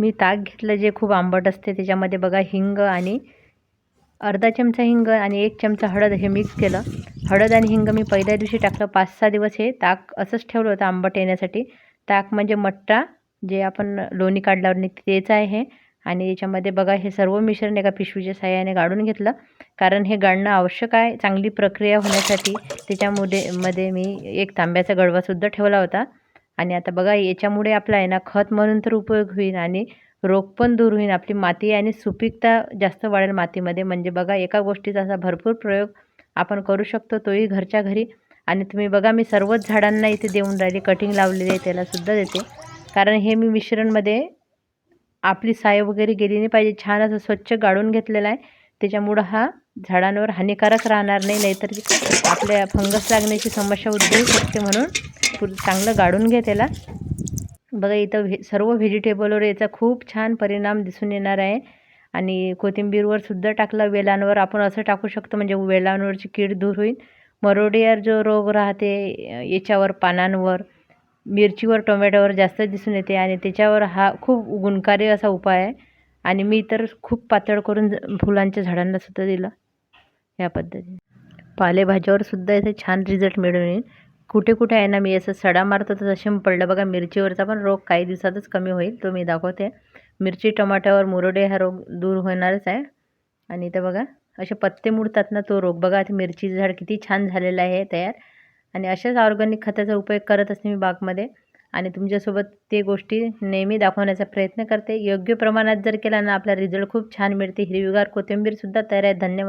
मी ताक घेतलं जे खूप आंबट असते त्याच्यामध्ये बघा हिंग आणि अर्धा चमचा हिंग आणि एक चमचा हळद हे मिक्स केलं. हळद आणि हिंग मी पहिल्या दिवशी टाकलं पाच सहा दिवस हे ताक असंच ठेवलं होतं आंबट येण्यासाठी. ताक म्हणजे मट्टा जे आपण लोणी काढल्यावर निघते तेच आहे हे. आणि याच्यामध्ये बघा हे सर्व मिश्रण एका पिशवीच्या साह्याने गाळून घेतलं. कारण हे गाळणं आवश्यक आहे चांगली प्रक्रिया होण्यासाठी. त्याच्यामुळे मध्ये मी एक तांब्याचा गडवासुद्धा ठेवला होता. आणि आता बघा याच्यामुळे आपला आहे ना खत म्हणून तर उपयोग होईल आणि रोग पण दूर होईल. आपली माती आणि सुपीकता जास्त वाढेल मातीमध्ये. म्हणजे बघा एका गोष्टीचा असा भरपूर प्रयोग आपण करू शकतो तोही घरच्या घरी. आणि तुम्ही बघा मी सर्वच झाडांना इथे देऊन राहिली कटिंग लावलेली आहे त्यालासुद्धा देते. कारण हे मी मिश्रणमध्ये आपली साय वगैरे गेली नाही पाहिजे. छान असं स्वच्छ गाळून घेतलेलं आहे. त्याच्यामुळं हा झाडांवर हानिकारक राहणार नाही नाहीतर आपल्या फंगस लागण्याची समस्या उद्भवू शकते म्हणून फुल चांगलं गाळून घ्या त्याला. बघा इथं व्हे सर्व व्हेजिटेबलवर याचा खूप छान परिणाम दिसून येणार आहे. आणि कोथिंबीरवर सुद्धा टाकलं वेलांवर. आपण असं टाकू शकतो म्हणजे वेलांवरची कीड दूर होईल. मरोडियार जो रोग राहते याच्यावर पानांवर मिरचीवर टोमॅटोवर जास्त दिसून येते. आणि त्याच्यावर हा खूप गुणकारी असा उपाय आहे. आणि मी तर खूप पातळ करून फुलांच्या झाडांना सुद्धा दिलं या पद्धतीने. पालेभाज्यावर सुद्धा याचे छान रिझल्ट मिळून येईल. कुठे कुठे आहे ना मी असं सडा मारतो तर तसे पडलं. बघा मिरचीवरचा पण रोग काही दिवसातच कमी होईल. तो मी दाखवते. मिरची टमाट्यावर मुरडे हा रोग दूर होणारच आहे. आणि इथं बघा असे पत्ते मुडतात ना तो रोग. बघा आता मिरचीचं झाड किती छान झालेलं आहे तयार. आणि अशाच ऑर्गॅनिक खताचा उपयोग करत असते मी बागमध्ये. आणि तुमच्यासोबत ते गोष्टी नेहमी दाखवण्याचा प्रयत्न करते. योग्य प्रमाणात जर केला ना आपला रिझल्ट खूप छान मिळते. हिरवीगार कोथिंबीरसुद्धा तयार आहे. धन्यवाद.